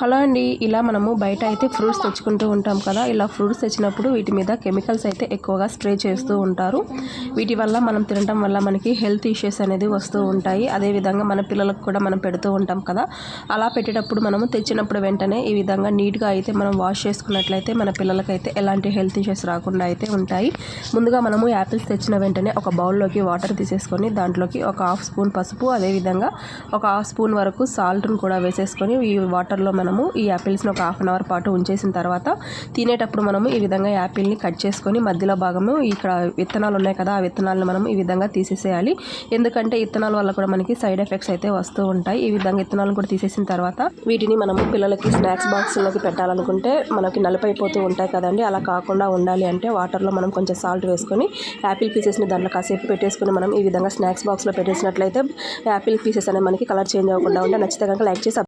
Hello అండి ఇలా మనము బయట అయితే ఫ్రూట్స్ తెచ్చుకుంటూ ఉంటాం కదా ఇలా ఫ్రూట్స్ తెచ్చినప్పుడు వీటి మీద కెమికల్స్ అయితే ఎక్కువగా స్ప్రే చేస్తూ ఉంటారు. వీటి వల్ల మనం తినడం వల్ల మనకి హెల్త్ ఇష్యూస్ అనేది వస్తూ ఉంటాయి. అదేవిధంగా మన పిల్లలకు కూడా మనం పెడుతూ ఉంటాం కదా అలా పెట్టేటప్పుడు మనము తెచ్చినప్పుడు వెంటనే ఈ విధంగా నీట్గా అయితే మనం వాష్ చేసుకున్నట్లయితే మన పిల్లలకైతే ఎలాంటి హెల్త్ ఇష్యూస్ రాకుండా అయితే ఉంటాయి. ముందుగా మనము యాపిల్స్ తెచ్చిన వెంటనే ఒక బౌల్లోకి వాటర్ తీసేసుకొని దాంట్లోకి ఒక హాఫ్ స్పూన్ పసుపు అదేవిధంగా ఒక హాఫ్ స్పూన్ వరకు సాల్ట్ను కూడా వేసేసుకొని ఈ వాటర్లో మనము ఈ యాపిల్స్ని ఒక హాఫ్ అన్ అవర్ పాటు ఉంచేసిన తర్వాత తినేటప్పుడు మనము ఈ విధంగా యాపిల్ని కట్ చేసుకొని మధ్యలో భాగము ఇక్కడ విత్తనాలు ఉన్నాయి కదా ఆ విత్తనాలను మనం ఈ విధంగా తీసేసేయాలి. ఎందుకంటే విత్తనాల వల్ల కూడా మనకి సైడ్ ఎఫెక్ట్స్ అయితే వస్తూ ఉంటాయి. ఈ విధంగా విత్తనాలను కూడా తీసేసిన తర్వాత వీటిని మనము పిల్లలకి స్నాక్స్ బాక్స్లోకి పెట్టాలనుకుంటే మనకి నలిపైపోతూ ఉంటాయి కదండి. అలా కాకుండా ఉండాలి అంటే వాటర్లో మనం కొంచెం సాల్ట్ వేసుకొని యాపిల్ పీసెస్ని దాంట్లో కాసేపు పెట్టేసుకొని మనం ఈ విధంగా స్నాక్స్ బాక్స్లో పెట్టేసినట్లయితే యాపిల్ పీసెస్ అనేవి మనకి కలర్ చేంజ్ అవ్వకుండా ఉంటే నచ్చితే కనుక లైక్ చేసి